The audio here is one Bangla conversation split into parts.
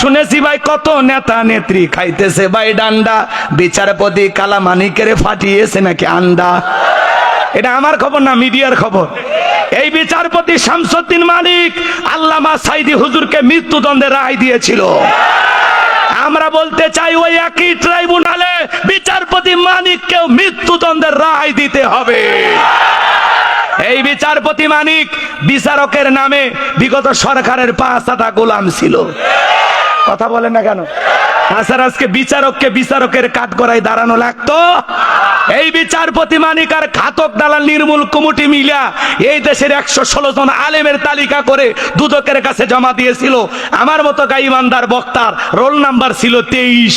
শুনেছি ভাই, কত নেতা নেত্রী খাইতেছে ভাই ডান্ডা। বিচারপতি কালা কালামানিকের ফাটিয়েছে নাকি আন্ডা? এটা আমার খবর না, মিডিয়ার খবর? এই বিচারপতি শামসুদ্দিন মালিক আল্লামা সাইদি হুজুরকে মৃত্যুদণ্ডের রায় দিয়েছিল। আমরা বলতে চাই, ওই একই ট্রাইব্যুনালে বিচারপতি মানিককেও মৃত্যুদণ্ডের রায় দিতে হবে। এই বিচারপতি মানিক বিচারকের নামে বিগত সরকারের পাঁচ আটা গোলাম ছিল। কথা বলেন না কেন? আসার আজকে বিচারককে বিচারকের কাঠ করায় দাঁড়ানো লাগতো। এই বিচারপতি মানিক আর ঘাতক দালাল নির্মূল কমিটি মিলা এই দেশের একশো ষোলো জন আলেমের তালিকা করে দুদকের কাছে জমা দিয়েছিল। আমার মতো গাইমানদার বক্তার রোল নাম্বার ছিল তেইশ।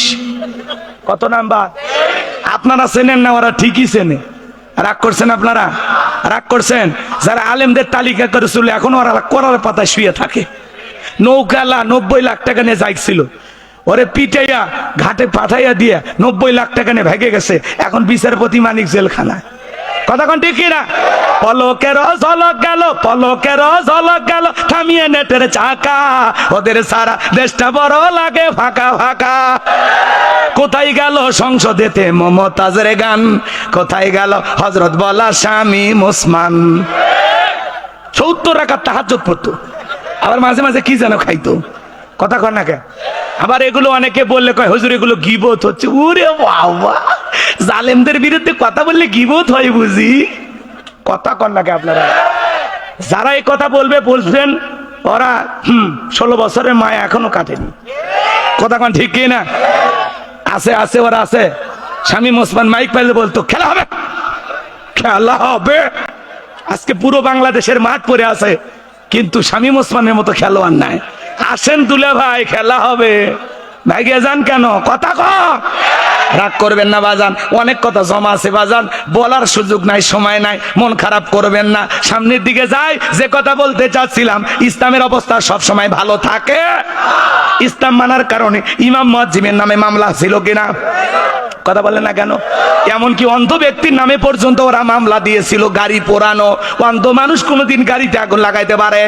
কত নাম্বার? আপনারা চেনেন না, ওরা ঠিকই চেনে। রাগ করছেন আপনারা? রাগ করছেন? যারা আলেমদের তালিকা করে চলে এখন ওরা করার পাতায় শুয়ে থাকে। নৌকালা নব্বই লাখ টাকা নিয়ে যাইছিল। ওরে পিটাইয়া, ঘাটে পাঠাইয়া দিয়ে নব্বই লাখ টাকা নিয়ে ভেগে গেছে। এখন বিচারপতি মানিক জেলখানায়। কথা কোন ঠিক না পলকের ঝলক গেল, পলকের ঝলক গেল, থামিয়ে নেটের চাকা। ওদের সারা দেশটা বড় লাগে ফাঁকা ফাঁকা। কোথায় গেল সংসদেতে মমতাজের গান? কোথায় গেল হজরত বলা স্বামী মুসমান? সত্তর রাখার তাহাজ্জত পড়তো। আবার মাঝে মাঝে কি যেন খাইতো? কথা কর না কে আবার এগুলো অনেকে বললে কয়, হুজুর, এগুলো গিবত হচ্ছে। উরে বাবা! জালেমদের বিরুদ্ধে কথা বললে গিবত হয় বুঝি? কথা কর না কে আপনারা? যারা এই কথা বলবে বলছেন, ওরা, হুম, ষোলো বছরের মায়া এখনও কাটেনি। কথা কন ঠিক না? আছে আছে, ওরা আছে। স্বামী মোসমান মাইক পাইলে বলতো, খেলা হবে। খেলা হবে। আজকে পুরো বাংলাদেশের মাঠ পড়ে আছে, কিন্তু স্বামী মোসমানের মতো খেলোয়াড় নাই। আসেন তুলে ভাই, খেলা হবে। ভাইগে যান কেন? কথা ক। রাগ করবেন না বাজান, অনেক কথা জমা আছে বাজান, বলার সুযোগ নাই, সময় নাই, মন খারাপ করবেন না। সামনের দিকে যাই, যে কথা বলতে চাচ্ছিলাম, ইসলামের অবস্থা সব সময় ভালো থাকে। ইসলাম মানার কারণে ইমাম মজিমের নামে মামলা ছিল কিনা? কথা বলেন না কেন? এমনকি অন্ধ ব্যক্তির নামে পর্যন্ত ওরা মামলা দিয়েছিল, গাড়ি পোড়ানো। অন্ধ মানুষ কোনোদিন গাড়িতে আগুন লাগাইতে পারে।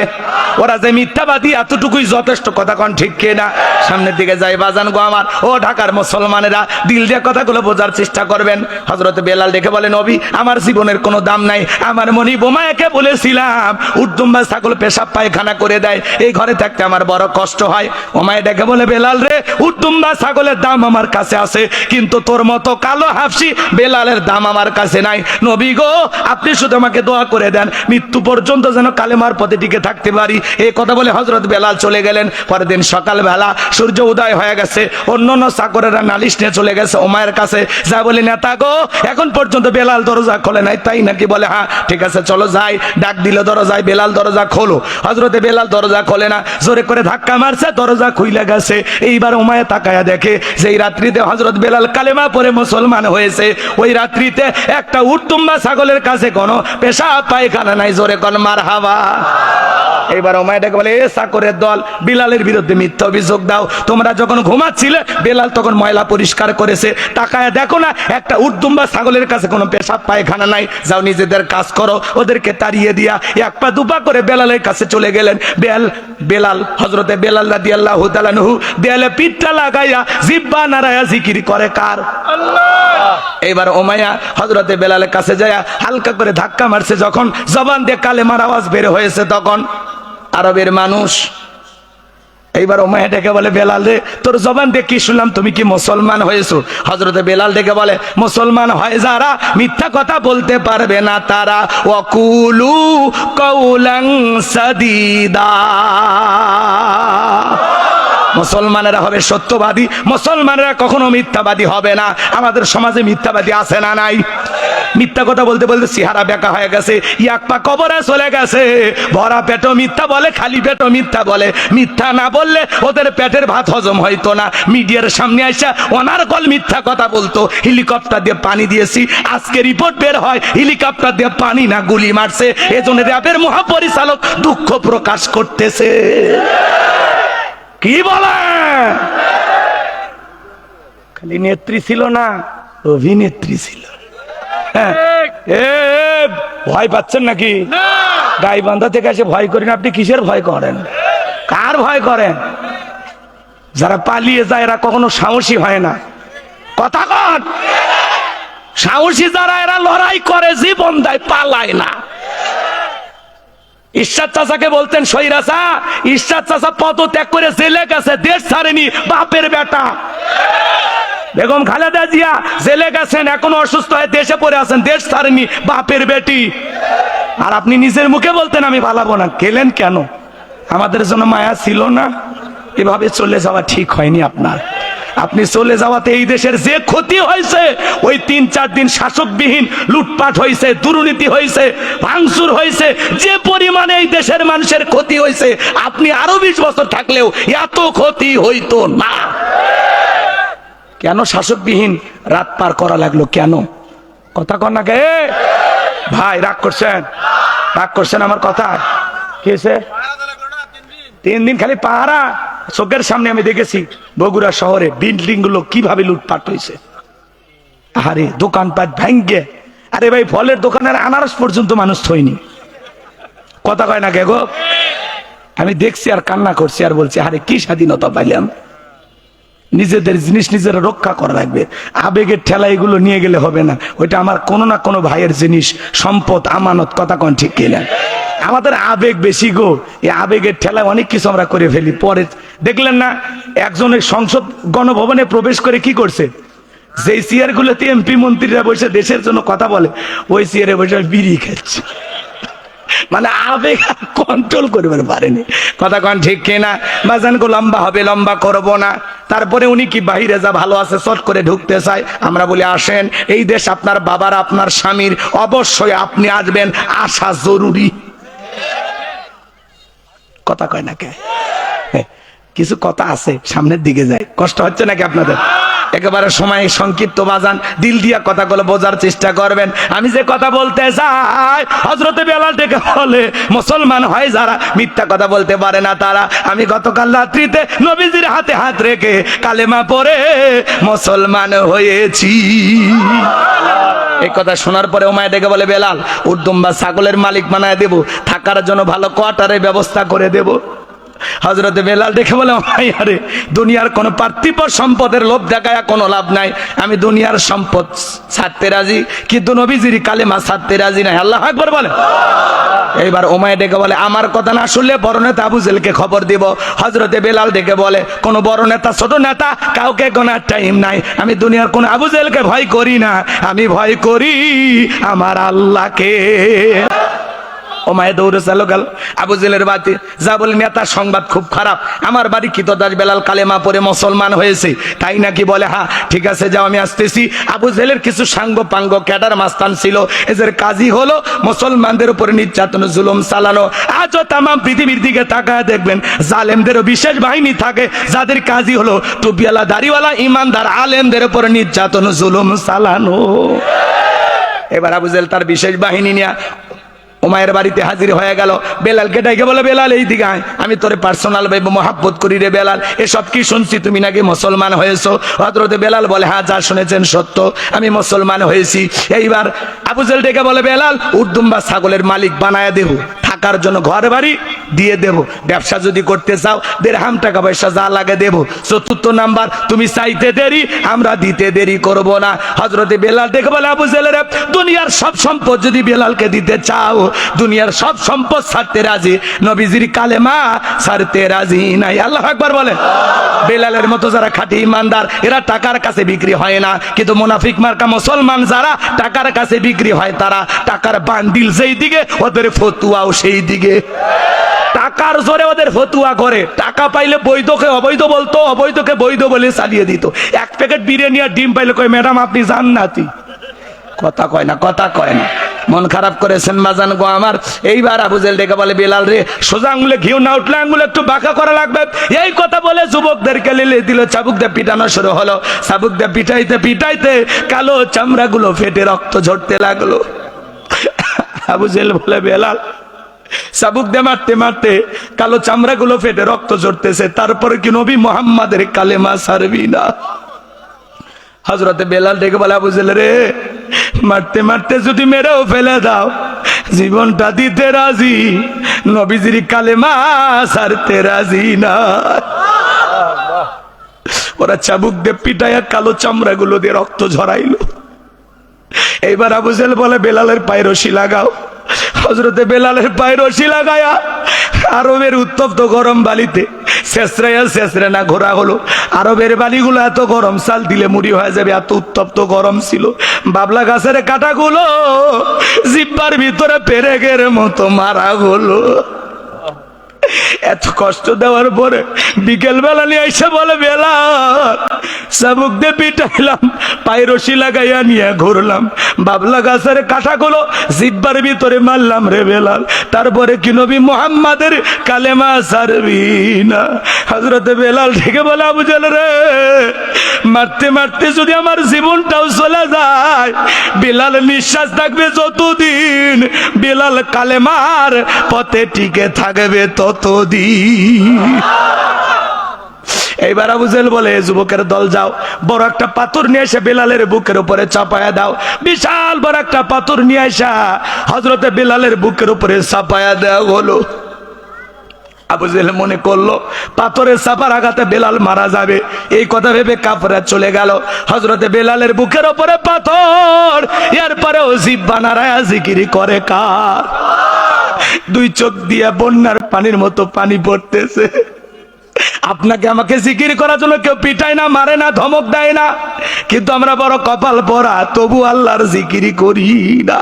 ওরা যে মিথ্যাবাদী, এতটুকুই যথেষ্ট, কথা কন ঠিক না সামনের দিকে যাই, বাজান গো আমার। ও ঢাকার মুসলমানেরা, দিল দিয়ে কথাগুলো বোঝার চেষ্টা করবেন। হজরত বেলাল দেখে বলেন, নবী, আমার জীবনের কোনো দাম নাই। আমার মনি বোমায়াকে বলেছিলাম উর্দুম্বা ছাগল পেশাব পায়খানা করে দেয়। এই ঘরে থাকতে আমার বড় কষ্ট হয়। ওমায় ডেকে বলে, বেলাল রে উর্দুম্বা ছাগলের দাম আমার কাছে আছে, কিন্তু তোর মতো কালো হাফসি বেলালের দাম আমার কাছে নাই। নবী গো, আপনি শুধু আমাকে দোয়া করে দেন, মৃত্যু পর্যন্ত যেন কালেমার পথে টিকে থাকতে পারি। এই কথা বলে হজরত বেলাল চলে গেলেন। পরের দিন সকালবেলা সূর্য উদয় হয়ে গেছে। অন্য অন্য চাকরেরা নালিশ নিয়ে চলে গেছে ওমায়ের কাছে। যা বলি, নেতা গো, এখন পর্যন্ত বেলাল দরজা খোলে নাই। তাই নাকি বলে হ্যাঁ ঠিক আছে, চলো যাই। ডাক দিল, দরজায়, বেলাল দরজা খোলো। হজরতে বেলাল দরজা খোলে না, জোরে করে ধাক্কা মারছে, দরজা খুইলে গেছে। এইবার ওমায় তাকায়া দেখে যে রাত্রিতে হজরত বেলাল কালেমা পরে মুসলমান হয়েছে, ওই রাত্রিতে একটা উট্টুম্বা ছাগলের কাছে কোনো পেশা পায়খানা নাই, জোরে কন মার হাওয়া এবার ওমায় ডেকে বলে এ চাকরের দল বিলালের বিরুদ্ধে মিথ্যা অভিযোগ দাও। তোমরা যখন ঘুমাচ্ছিলে বেলাল তখন ময়লা পরিষ্কার করেছে। টাকায় দেখো না একটা উর্দুম্বা ছাগলের কাছে কোনো পেশাব পায়খানা নাই। যাও নিজেদের কাজ করো ওদেরকে তাড়িয়ে দিয়া এক পা দুপা করে বেলালের কাছে চলে গেলেন। বেল বেলাল হজরতে বেলাল রাদি আল্লাহ তালানহু দেয়ালে পিঠটা লাগাইয়া জিব্বা নারায়া জিকির করে কার? এবার ওমায়া হজরতে বেলালের কাছে যায় হালকা করে ধাক্কা মারছে যখন জবান দিয়ে কালেমার আওয়াজ বের হয়েছে তখন। আরবের মানুষ। এইবার ওমায়া ডেকে বলে, বেলাল রে, তোর জবান দেখি শুনলাম? তুমি কি মুসলমান হয়েছো? হজরতে বেলাল ডেকে বলে, মুসলমান হয় যারা, মিথ্যা কথা বলতে পারবে না তারা। ওয়াকুলু কৌলাং সাদিদা। মুসলমানেরা হবে সত্যবাদী, মুসলমানেরা কখনো মিথ্যাবাদী হবে না। আমাদের সমাজে মিথ্যাবাদী আছে না নাই? মিথ্যা কথা বলতে বলতে সিহারা বেকা হয়ে গেছে। ইয়াক পা কবরে চলে গেছে। ভরা পেটও মিথ্যা বলে, খালি পেটও মিথ্যা বলে। মিথ্যা না বললে ওদের পেটের ভাত হজম হইতো না। মিডিয়ার সামনে আইসা ওনার কল মিথ্যা কথা বলতো। হেলিকপ্টার দিয়ে পানি দিয়েছি। আজকে রিপোর্ট বের হয়, হেলিকপ্টার দিয়ে পানি না গুলি মারছে। এজন্য র্যাবের মহাপরিচালক দুঃখ প্রকাশ করতেছে। কি বলে? খালি নেত্রী ছিল না, অভিনেত্রী ছিল। ভয় পাচ্ছেন নাকি? গাইবান্ধা থেকে এসে ভয় করেন আপনি কিসের ভয় করেন? কার ভয় করেন? যারা পালিয়ে যায় এরা কখনো সাহসী হয় না। কথা কন। সাহসী যারা এরা লড়াই করে জীবন দেয় পালায় না। ঈশ্বর চাচাকে বলতেন সৈরাসা ঈশ্বর চাচা পদত্যাগ করে জেলে গেছে দেশ ছাড়েনি বাপের বেটা। বেগম খালেদা জিয়া জেলে গেছেন, এখনও অসুস্থ হয়ে দেশে পড়ে আছেন, দেশ ছাড়েনি বাপের বেটি। আর আপনি নিজের মুখে বলতেন, আমি পালাবো না। গেলেন কেন? আমাদের জন্য মায়া ছিল না? এভাবে চলে যাওয়া ঠিক হয়নি আপনার। আপনি চলে যাওয়াতে এই দেশের যে ক্ষতি হয়েছে, ওই তিন চার দিন শাসকবিহীন লুটপাট হয়েছে, দুর্নীতি হয়েছে, ভাঙচুর হয়েছে, যে পরিমাণে এই দেশের মানুষের ক্ষতি হয়েছে, আপনি আরও বিশ বছর থাকলেও এত ক্ষতি হইতো না। কেন শাসকবিহীন রাত পার করা লাগল? কেন? কথা কর না কে? ভাই, রাগ করছেন? রাগ করছেন আমার কথা? কি হয়েছে তিন দিন খালি পাহারা। চোখের সামনে আমি দেখেছি বগুড়া শহরে বিল্ডিংগুলো কীভাবে লুটপাট হয়েছে। আরে দোকানপাট ভেঙ্গে। আরে ভাই, ফলের দোকানের আনারস পর্যন্ত মানুষ থইনি। কথা কয় না কে গো? আমি দেখছি আর কান্না করছি আর বলছি আরে কি স্বাধীনতা পাইলাম? নিজেদের জিনিস নিজেরা রক্ষা করা লাগবে আবেগের ঠেলা এগুলো নিয়ে গেলে হবে না। ওইটা আমার কোনো না কোনো ভাইয়ের জিনিস, সম্পদ, আমানত, কথা কোন ঠিক কিনা? আমাদের আবেগ বেশি গো। এই আবেগের ঠেলায় অনেক কিছু আমরা করে ফেলি। পরে দেখলেন না, একজনের সংসদ গণভবনে প্রবেশ করে কি করছে? যেই চেয়ার গুলোতে এমপি মন্ত্রীরা বসে দেশের জন্য কথা বলে, ওই চেয়ারে বসে বিড়ি খাচ্ছে। মানে আবেগ কন্ট্রোল করবার পারেনি। কথা কন ঠিক কিনা? বাজান গো লম্বা হবে লম্বা করব না। তারপরে উনি কি বাহিরে যা ভালো আছে চট করে ঢুকতে চায়? আমরা বলি আসেন এই দেশ আপনার বাবার আপনার স্বামীর। অবশ্যই আপনি আসবেন আসা জরুরি। কথা কয় না কে? হ্যাঁ, কিছু কথা আছে সামনের দিকে যায়। কষ্ট হচ্ছে নাকি আপনাদের? একেবারে সময় সংক্ষিপ্ত বাজান, দিল দিয়া কথাগুলো বোঝার চেষ্টা করবেন। আমি যে কথা বলতে চাই হজরতে বেলাল ডেকে বলে, মুসলমান হয় যারা, মিথ্যা কথা বলতে পারে না তারা। আমি গতকাল রাত্রিতে নবীজির হাতে হাত রেখে কালেমা পরে মুসলমান হয়েছি। এই কথা শোনার পরে ও ওমায় ডেকে বলে, বেলাল উর্দুম বা ছাগলের মালিক বানায় দেব, থাকার জন্য ভালো কোয়ার্টারের ব্যবস্থা করে দেব। হজরতে বেলাল দেখে বলে, ভাই, আরে, দুনিয়ার কোনো পার্থিব সম্পদের লোভ দেখায় কোনো লাভ নাই। আমি দুনিয়ার সম্পদ ছাড়তে রাজি, কিন্তু নবীজির কালেমা ছাড়তে রাজি নাই। আল্লাহ একবার বলে। এইবার ওমায় ডেকে বলে, আমার কথা না শুনলে বড় নেতা আবু জেলকে খবর দিব। হজরতে বেলাল ডেকে বলে, কোন বড় নেতা, ছোট নেতা কাউকে গোনার টাইম নাই। আমি দুনিয়ার কোন আবু জেলকে ভয় করি না। আমি ভয় করি আমার আল্লাহকে। ও মায়ে দৌড়ে চালো গেল। আবু জেলের বাড়িতে যা বলে নেতার সংবাদ খুব খারাপ। আমার বাড়ি কিতদাস বেলাল কালেমা পরে মুসলমান হয়েছে? তাই নাকি বলে হ্যাঁ ঠিক আছে, যাও, আমি আসতেছি। আবু জেলের কিছু সাঙ্গ পাঙ্গ ক্যাডার মাস্তান ছিল। এদের কাজই হলো মুসলমানদের উপরে নির্যাতন, জুলুম চালানো। আজও তাম পৃথিবীর দিকে তাকায় দেখবেন, জালেমদেরও বিশেষ বাহিনী থাকে, যাদের কাজই হলো টুপিওয়ালা দাড়িওয়ালা, ইমানদার, আলেমদের উপরে নির্যাতন, জুলুম চালানো। এবার আবু জেল তার বিশেষ বাহিনী নিয়ে ওমায়ের বাড়িতে হাজির হয়ে গেল। বেলালকে ডাইকে বলে, বেলাল এই দিকে আয়। আমি তোরে পার্সোনাল ভাবে মহাব্বত করি রে বেলাল। এসব কি শুনছি? তুমি নাকি মুসলমান হয়েছো? হজরতে বেলাল বলে হ্যাঁ যা শুনেছেন সত্য। আমি মুসলমান হয়েছি। এইবার আবুজেল ডেকে বলে, বেলাল উর্দুম্বা ছাগলের মালিক বানায় দেব থাকার জন্য ঘর বাড়ি দিয়ে দেব। ব্যবসা যদি করতে চাও, দেড়হাম টাকা পয়সা যা লাগে দেব। চতুর্থ নাম্বার, তুমি চাইতে দেরি, আমরা দিতে দেরি করব না। হজরতে বেলাল দেখে বলে, আবু জেলের, দুনিয়ার সব সম্পদ যদি বেলালকে দিতে চাও, দুনিয়ার সব সম্পদ ছাড়তে রাজি? নবীজির কালেমা ছাড়তে রাজি নাই। আল্লাহ একবার বলে বেলালের মতো যারা খাঁটি ইমানদার, এরা টাকার কাছে বিক্রি হয় না। কিন্তু মুনাফিক মার্কা মুসলমান যারা টাকার কাছে বিক্রি হয়, তারা টাকার বান্ডিল যেই দিকে ওদের ফতুয়াও সেই দিকে টাকার জোরে ওদের ফতুয়া করে। টাকা পাইলে বৈধকে অবৈধ বলতো, অবৈধকে বৈধ বলে চালিয়ে দিত। এক প্যাকেট বিরিয়ানি আর ডিম পাইলে কই ম্যাডাম, আপনি জান নাতি কথা কয় না, কথা কয় না। মন খারাপ করেছেন বাজান গো আমার। এইবার আবুজেল ডেকে বলে, বেলাল রে, সোজা আঙুলে ঘিউ না উঠলে আঙুলে একটু বাঁকা করা লাগবে। এই কথা বলে যুবকদেরকে লিলে দিল চাবুক দিয়ে পিটানো শুরু হলো। চাবুক দিয়ে পিটাইতে পিটাইতে কালো চামড়াগুলো ফেটে রক্ত ঝরতে লাগল। আবুজেল বলে, বেলাল চাবুক দিয়ে মারতে মারতে কালো চামড়াগুলো ফেটে রক্ত ঝরতেছে। তারপরে কি নবী মোহাম্মদের কালেমা সারবি না? হজরতে বেলাল ডেকে বলে, আবু রে, মারতে মারতে যদি মেরেও ফেলে দাও, জীবনটা দিতে রাজি, নবীজির কালেমা সারতে রাজি না। ওরা চাবুক দিয়ে পিটাইয়া কালো চামড়াগুলো দিয়ে রক্ত ঝরাইল। এইবার আবু জেল বলে, বেলালের পায়ে রশি লাগাও। হজরতে বেলালের পায়ে রশি লাগায়া আরবের উত্তপ্ত গরম বালিতে শেষরাইয়া শেষরে না ঘোরা হলো। আরবের বালিগুলো এত গরম, সাল দিলে মুড়ি হয়ে যাবে, এত উত্তপ্ত গরম ছিল। বাবলা গাছের কাটাগুলো জিব্বার ভিতরে পেরেকের মতো মারা হলো। এত কষ্ট দেওয়ার পরে বিকেল বেলা নিয়ে এসে বলে, বেলা চাবুক দিয়ে পিটাইলাম পায়ে রশি লাগাইয়া নিয়ে ঘুরলাম। বাবলা গাছের কাঁটাগুলো জিব্বার ভিতরে মারলাম রে বেলাল। তারপরে কি নবী মোহাম্মদের কালেমা সারবি না? হজরতে বেলাল থেকে বলে আবুজাল রে, মারতে মারতে যদি আমার জীবনটাও চলে যায়, বেলাল নিঃশ্বাস থাকবে যতদিন, বেলাল কালেমার পথে টিকে থাকবে ততদিন এইবার আবুজেল বলে যুবকের দল যাও, বড় একটা পাথর নিয়ে এসে বেলালের বুকের উপরে চাপায়া দাও, বিশাল বড় একটা পাথর নিয়ে আসা হজরতে বেলালের বুকের উপরে চাপায়া দেওয়া হলো। আবু জেহেল মনে করল, পাথরের চাপার আঘাতে বেলাল মারা যাবে। এই কথা ভেবে কাপড়ে চলে গেল। হজরতে বেলালের বুকের ওপরে পাথর, এরপরেও জিব্বা নারায়া জিকিরি করে কার? দুই চোখ দিয়ে বন্যার পানির মতো পানি পড়তেছে। আপনাকে আমাকে জিকির করার জন্য কেউ পিটায় না, মারে না, ধমক দেয় না। কিন্তু আমরা বড় কপাল পরা, তবু আল্লাহর জিকিরি করি না।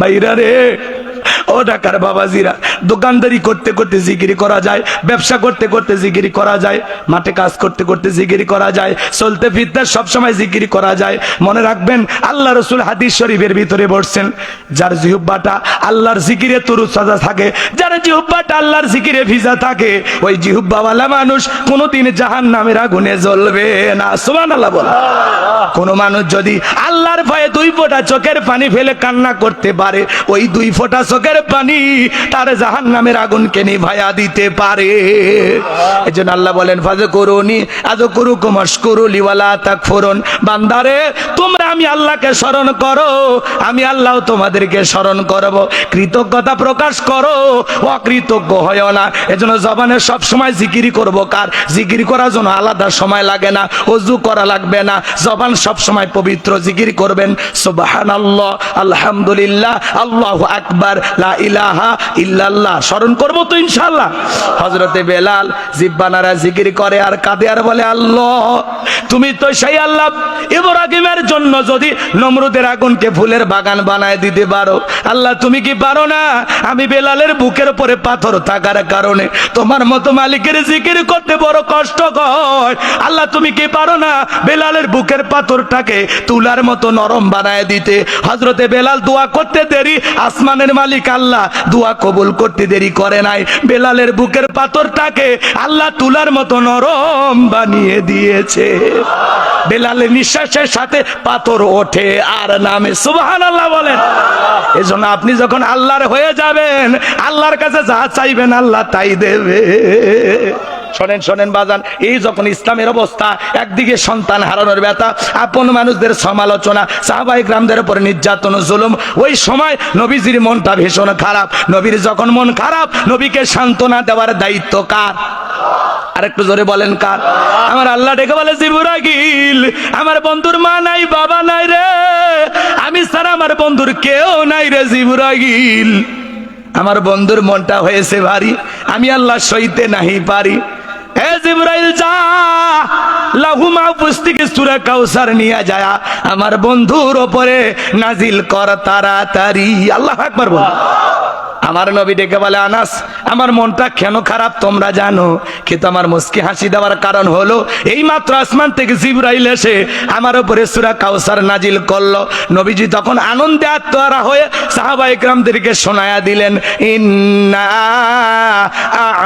বাইরা রে ও ঢাকার বাবাজিরা দোকানদারি করতে করতে জিগিরি করা যায় ব্যবসা করতে করতে জিগিরি করা যায় মাঠে কাজ করতে করতে জিগিরি করা যায় চলতে ফিরতে সবসময় জিগিরি করা যায়। মনে রাখবেন আল্লাহ রসুল হাদিস শরীফের ভিতরে বসছেন যার জিহুব্বাটা আল্লাহর জিকিরে তুরু সাজা থাকে যার জিহুব্বাটা আল্লাহর জিকিরে ভিজা থাকে ওই জিহুব্বাওয়ালা মানুষ কোনোদিন জাহান নামের আগুনে জ্বলবে না। সুমান আল্লাহ বল কোন মানুষ যদি আল্লাহর ভয়ে দুই ফোঁটা চোখের পানি ফেলে কান্না করতে পারে ওই দুই ফোঁটা চোখের পানি তার জাহান নামের আগুনকে নিভায়া দিতে পারে। এই জন্য আল্লাহ বলেন ফাজে করুনি আজ করু কুমাস করু লিওয়ালা তাক ফোরন বান্দারে, তোমরা আমি আল্লাহকে স্মরণ করো, আমি আল্লাহ তোমাদেরকে স্মরণ করব। কৃতজ্ঞতা প্রকাশ করো, অকৃতজ্ঞ হয় না। এজন্য জবানে সব সময় জিকিরি করব কার? জিকিরি করার জন্য আলাদা সময় লাগে না, অজু করা লাগবে না। জবান সব সময় পবিত্র, জিকির করবেন। সুবহানাল্লাহ, আলহামদুলিল্লাহ, আল্লাহু আকবার, লা স্মরণ করব তো ইনশাআল্লাহ। হযরতে বেলাল জিব্বানারা জিকির করে আর কাঁদে আর বলে, আল্লাহ, তুমি তো সেই আল্লাহ। ইব্রাহিমের জন্য যদি নমরুদের আগুনকে ফুলের বাগান বানায় দিতে পারো, আল্লাহ, তুমি কি পারো না? আমি বেলালের বুকের উপরে পাথর থাকার কারণে তোমার মতো মালিকের জিকির করতে বড় কষ্ট কর আল্লাহ, তুমি কি পারো না বেলালের বুকের পাথরটাকে তুলার মতো নরম বানায় দিতে? হজরতে বেলাল দোয়া করতে দেরি, আসমানের মালিক আল্লাহ দোয়া কবুল করতে দেরি করে নাই। বেলালের বুকের পাথরটাকে আল্লাহ তুলার মতো নরম বানিয়ে দিয়েছে। বেলালের নিঃশ্বাসের সাথে পাথর ওঠে আর নামে। সুবাহান আল্লাহ বলেন। এজন্য আপনি যখন আল্লাহর হয়ে যাবেন, আল্লাহর কাছে যা চাইবেন আল্লাহ তাই দেবে। শোনেন শোনেন বাজান, এই যখন ইসলামের অবস্থা, একদিকে সন্তান হারানোর ব্যথা, আপন মানুষদের সমালোচনা সাহাবাই গ্রামদের উপরে নির্যাতন জুলুম, ওই সময় নবীজির মনটা ভীষণ খারাপ। নবীর যখন মন খারাপ, নবীকে সান্ত্বনা দেওয়ার দায়িত্ব কার? আর একটু জোরে বলেন কার? আমার আল্লাহ ডেকে বলে জিবুরাগিল আমার বন্ধুর মা নাই, বাবা নাই রে। আমি ছাড়া আমার বন্ধুর কেউ নাই রে জিবুরাগিল আমার বন্ধুর মনটা হয়েছে ভারী, আমি আল্লাহ সইতে নাহি পারি। হে নিয়ে আমার বন্ধুর ওপরে নাজিল কর তাড়াতাড়ি। আল্লাহ আকবার বল। আমার নবী ডেকে বলে, আনাস, আমার মনটা কেন খারাপ তোমরা জানো? কিন্তু আমার মুস্কি হাসি দেওয়ার কারণ হলো এই মাত্র আসমান থেকে জিব্রাইল এসে আমার উপরে সুরা কাউসার নাজিল করল। নবীজি তখন আনন্দে আত্মহারা হয়ে সাহাবা ইকরামদেরকে শোনায়া দিলেন, ইন্না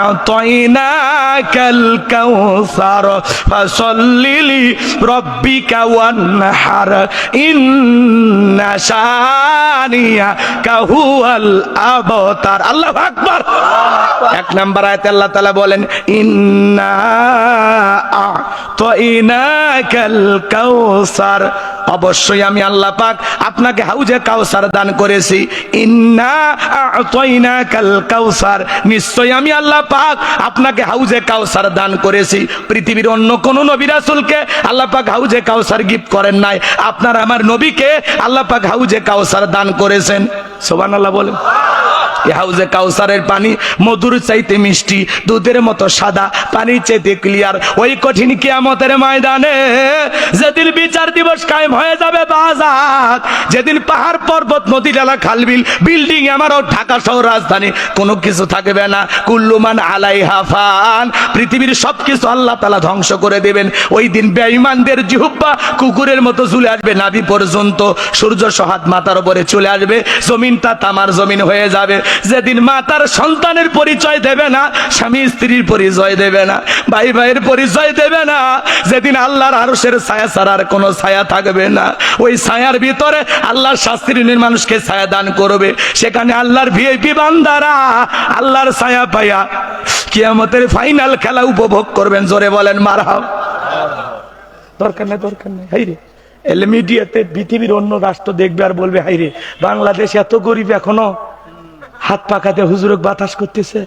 আ'তাইনাকাল কাউসার ফাসাল্লি রব্বিকা ওয়ানহার, ইন্না শানিয়াকা হুয়াল আবতার। আল্লাহু আকবার। এক নাম্বার আয়াতে আল্লাহ তাআলা বলেন, ইন্না আ'তাইনাকাল কাউসার। অবশ্যই আমি আল্লাহ পাক আপনাকে হাউজে কাউসার দান করেছি। ইন্না আ'তাইনাকাল কাউসার। নিশ্চয়ই আমি আল্লাহ পাক আপনাকে হাউজে কাউসার দান করেছি। পৃথিবীর অন্য কোন নবী রাসূলকে আল্লাহ পাক হাউজে কাউসার গিফট করেন নাই। আপনার আমার নবীকে আল্লাহ পাক হাউজে কাউসার দান করেছেন। সুবহানাল্লাহ বলেন। এই হাউজে কাউসারের পানি, মধুর চাইতে মিষ্টি, দুধের মতো সাদা পানি চাইতে ক্লিয়ার ওই কঠিন কিয়ামতের ময়দানে যেদিন বিচার দিবস কায়েম হয়ে যাবে বাজার, যেদিন পাহাড়, পর্বত, নদী ডালা খালবিল বিল্ডিং আমারও ঢাকা শহর রাজধানী, কোনো কিছু থাকবে না। কুল্লুমান আলাই হাফান পৃথিবীর সব কিছু আল্লাহ তালা ধ্বংস করে দেবেন। ওই দিন বেঈমানদের জিহুব্বা কুকুরের মতো চলে আসবে, নাভি পর্যন্ত সূর্য সহাত মাথার উপরে চলে আসবে, জমিনটা তামার জমিন হয়ে যাবে। যেদিন মা তার সন্তানের পরিচয় দেবে না, স্বামী স্ত্রীর পরিচয় দেবে না, ভাই ভাইয়ের পরিচয় দেবে না, যেদিন আল্লাহর আরশের ছায়া ছাড়ার কোনো ছায়া থাকবে না। ওই ছায়ার ভিতরে আল্লাহর শাস্ত্রীর মানুষকে ছায়া দান করবে। সেখানে আল্লাহর ভিআইপি বান্দারা আল্লাহর ছায়া পাইয়া কিয়ামতের ফাইনাল খেলা উপভোগ করবেন। জোরে বলেন, মারহাব। দরকার নেই দরকার নেই। হাই রে, এলে মিডিয়াতে পৃথিবীর অন্য রাষ্ট্র দেখবে আর বলবে, হাই রে, বাংলাদেশ এত গরিব এখনও। হাত পাকাতে হুজুরক বাতাস করতেছে।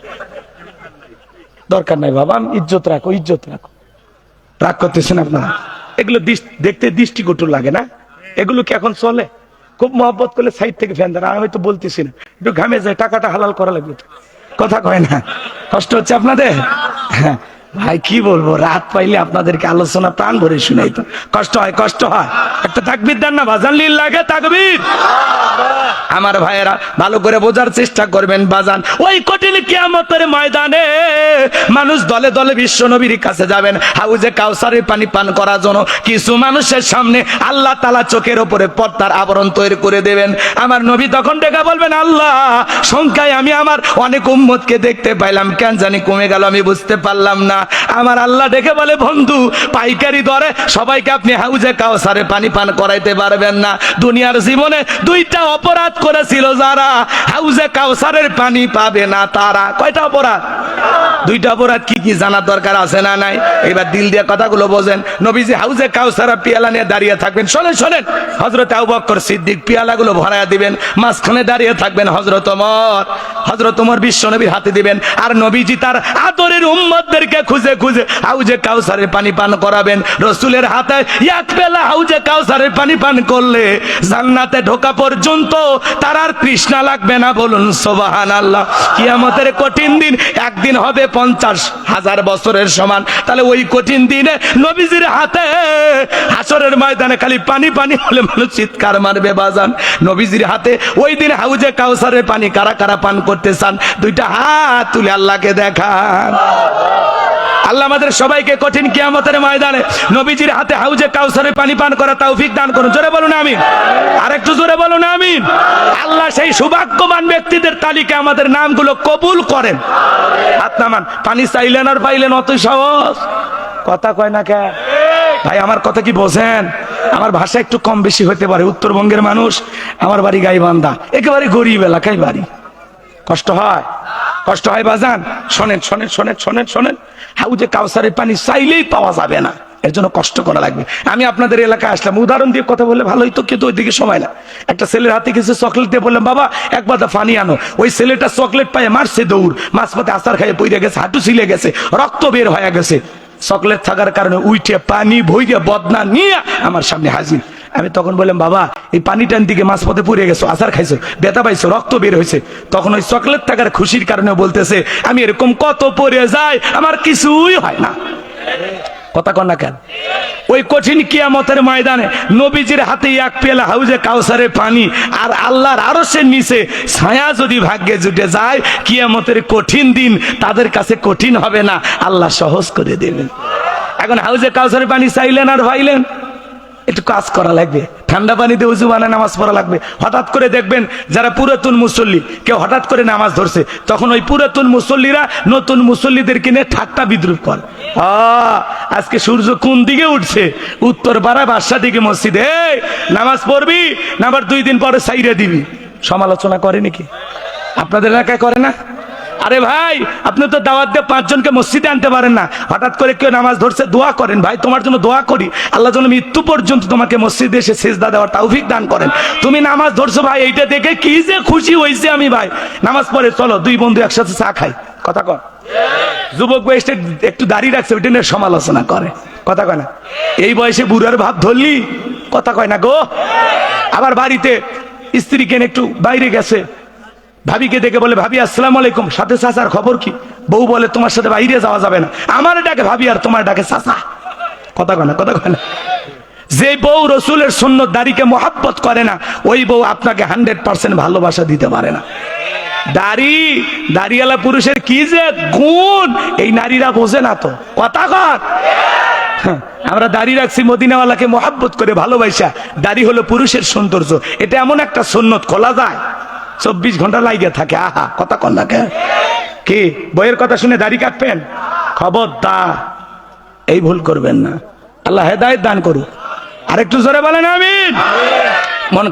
দরকার নাই বাবা, আমি ইজ্জত রাখো ইজ্জত রাখো। রাগ করতেছেন আপনারা? এগুলো দেখতে দৃষ্টিকটু লাগে না? এগুলো কি এখন চলে? খুব মহব্বত করলে সাইড থেকে ফ্যান দেন আমি হয়তো বলতেছি না। একটু ঘামে যায়, টাকাটা হালাল করা লাগবে কথা কয় না? কষ্ট হচ্ছে আপনাদের? হ্যাঁ ভাই, কি বলব? রাত পাইলে আপনাদেরকে আলোচনা প্রাণ ভরে শুনাই তো। কষ্ট হয় কষ্ট হয়। একটা তাকবির দেন না, বাজান লিল লাগে তাকবির। আমার ভাইয়েরা, ভালো করে বোঝার চেষ্টা করবেন, বাজান। ওই কঠিন কিয়ামতের ময়দানে মানুষ দলে দলে বিশ্ব নবীর কাছে যাবেন। হাউজে কাউসারের পানি পান করার জন্য কিছু মানুষের সামনে আল্লাহ তালা চোখের ওপরে পর্দার আবরণ তৈরি করে দেবেন। আমার নবী তখন ডেকে বলবেন, আল্লাহ, সংখ্যায় আমি আমার অনেক উম্মতকে দেখতে পাইলাম। কেন জানি কমে গেল, আমি বুঝতে পারলাম না। আমার আল্লাহ ডেকে বলে, বন্ধু, পাইকারি দরে সবাইকে আপনি হাউজে কাউসারে পানি পান করাইতে পারবেন না। দুনিয়ার জীবনে দুইটা অপরাধ করেছিল যারা, হাউজে কাউসারের পানি পাবে না তারা। কয়টা অপরাধ? দুইটা অপরাধ কি কি জানার দরকার আছে না নাই? এবার দিল দিয়ে কথাগুলো বোঝেন। নবীজি হাউজে কাউসারা পিয়ালা নিয়ে দাঁড়িয়ে থাকবেন। শোনেন শোনেন। হজরত আবু বকর সিদ্দিক পিয়ালাগুলো ভরায়া দিবেন। মাঝখানে দাঁড়িয়ে থাকবেন হজরত ওমর। হজরত ওমর বিশ্ব নবীর হাতে দিবেন। আর নবীজি তার আদরের উম্মতদেরকে খুঁজে খুঁজে হাউজে কাউসারের পানি পান করাবেন। রসুলের হাতে এক বেলা হাউজে কাউসারের পানি পান করলে জান্নাতে ঢোকা পর্যন্ত তার আর তৃষ্ণা লাগবে না বলুন সোবাহান আল্লাহ কিয়ামতের কঠিন দিন, একদিন হবে পঞ্চাশ হাজার বছরের সমান। তাহলে ওই কঠিন দিনে নবীজির হাতে হাসরের ময়দানে খালি পানি পানি হলে মানুষ চিৎকার মারবে বাজান। নবীজির হাতে ওই দিন হাউজে কাউসারের পানি কারা কারা পান করতে চান? দুইটা হাত তুলে আল্লাহকে দেখান। আল্লাহ আমাদের সবাইকে কঠিন কিয়ামতের ময়দানে নবীজির হাতে হাউজে কাউসারে পানি পান করা তৌফিক দান করুন। জোরে বলুন আমিন। আরেকটু জোরে বলুন আমিন। আল্লাহ সেই সৌভাগ্যবান ব্যক্তিদের তালিকা আমাদের নামগুলো কবুল করেন। হাত পানি চাইলেন আর পাইলেন অত সহজ। কথা কয় না কে? ভাই, আমার কথা কি বোঝেন? আমার ভাষা একটু কম বেশি হতে পারে। উত্তরবঙ্গের মানুষ আমার বাড়ি গাইবান্ধা। একেবারে গরিব এলাকায় বাড়ি। কষ্ট হয়? কষ্ট হয় বাজান? শোনেন শোনেন শোনেন শোনেন শোনেন। হাউজে কাউসারের পানি চাইলেই পাওয়া যাবে না। এর জন্য কষ্ট করা লাগবে। আমি আপনাদের এলাকায় আসলাম। উদাহরণ দিয়ে কথা বললে ভালোই তো কিন্তু ওইদিকে সময় না। একটা ছেলের হাতে কিছু চকলেট দিয়ে বললাম, বাবা, এক বাদা ফানি আনো। ওই ছেলেটা চকলেট পায়ে মারছে দৌড়। মাঝপথে আসার খাইয়ে পইরে গেছে, হাঁটু ছিলে গেছে, রক্ত বের হয়ে গেছে। চকলেট থাকার কারণে উইঠে পানি ভইরে বদনা নিয়ে আমার সামনে হাজির। আমি তখন বললাম, বাবা, এই পানি টান দিকে মাছ পথে পুড়ে গেছো, আচার খাইছো, ব্যথা পাইছো, রক্ত বের হয়েছে। তখন ওই চকলেট থাকার খুশির কারণে বলতেছে, আমি এরকম কত পরে যাই, আমার কিছুই হয় না। কথা কন না কেন? ওই কঠিন কিয়ামতের ময়দানে নবীজির হাতে এক পেলা হাউজে কাউসারের পানি আর আল্লাহর আরও সে নিচে ছায়া যদি ভাগ্যে জুটে যায়, কিয়ামতের কঠিন দিন তাদের কাছে কঠিন হবে না। আল্লাহ সহজ করে দেবেন। এখন হাউজে কাউসারের পানি চাইলেন আর ভাইলেন একটু কাজ করা লাগবে। ঠান্ডা পানিতে উজু বানায় নামাজ পড়া লাগবে। হঠাৎ করে দেখবেন যারা পুরাতন মুসল্লি কেউ হঠাৎ করে নামাজ ধরছে তখন ওই পুরাতন মুসল্লিরা নতুন মুসল্লিদের কিনে ঠাট্টা বিদ্রুপ করে। আজকে সূর্য কোন দিকে উঠছে? উত্তর পাড়া বাদশা দিকে মসজিদে। এই, নামাজ পড়বি না আবার দুই দিন পরে সাইরে দিবি। সমালোচনা করে নাকি? আপনাদের এলাকায় করে না? আরে ভাই, আপনি তো দাওয়াত দিয়ে পাঁচজনকে মসজিদে আনতে পারেন না। হঠাৎ করে কেউ নামাজ ধরছে, দোয়া করেন। ভাই, তোমার জন্য দোয়া করি। আল্লাহ যেন মৃত্যু পর্যন্ত তোমাকে মসজিদে এসে সেজদা দেওয়ার তৌফিক দান করেন। তুমি নামাজ ধরছো ভাই, এইটা দেখে কি যে খুশি হয়েছে আমি ভাই। নামাজ পড়ে চলো, দুই বন্ধু একসাথে চা খাই। কথা কর যুবক বয়সে একটু দাঁড়িয়ে রাখছে, ওইটা নিয়ে সমালোচনা করে। কথা কয় না? এই বয়সে বুড়ার ভাব ধরলি? কথা কয় না গো? আবার বাড়িতে স্ত্রীকে নিয়ে একটু বাইরে গেছে। ভাবিকে দেখে বলে ভাবি আসসালাম আলাইকুম। সাথে চাচার খবর কি? বউ বলে তোমার সাথে বাইরে যাওয়া যাবে না। আমার ডাকে ভাবি আর তোমার ডাকে চাচা? কথা কয় না কথা কয় না। যে বউ রসুলের শূন্য দাড়িকে মহাব্বত করে না ওই বউ আপনাকে হান্ড্রেড পার্সেন্ট ভালোবাসা দিতে পারে না। দাড়ি দাড়িওয়ালা পুরুষের কি যে গুণ এই নারীরা বোঝে না তো। কথা কর হ্যাঁ, আমরা দাড়ি রাখছি মদিনাওয়ালাকে মহাব্বত করে ভালোবাসা। দাড়ি হলো পুরুষের সৌন্দর্য। এটা এমন একটা সুন্নত খোলা যায়। চব্বিশ ঘণ্টা লাইগে থাকে, আহা, কথা কন না কি? বইয়ের কথা শুনে দাড়ি কাটবেন? খবর দা এই ভুল করবেন না। আল্লাহ হেদায়ত দান করুক। আরেকটু জোরে বলেন, আমিন। মন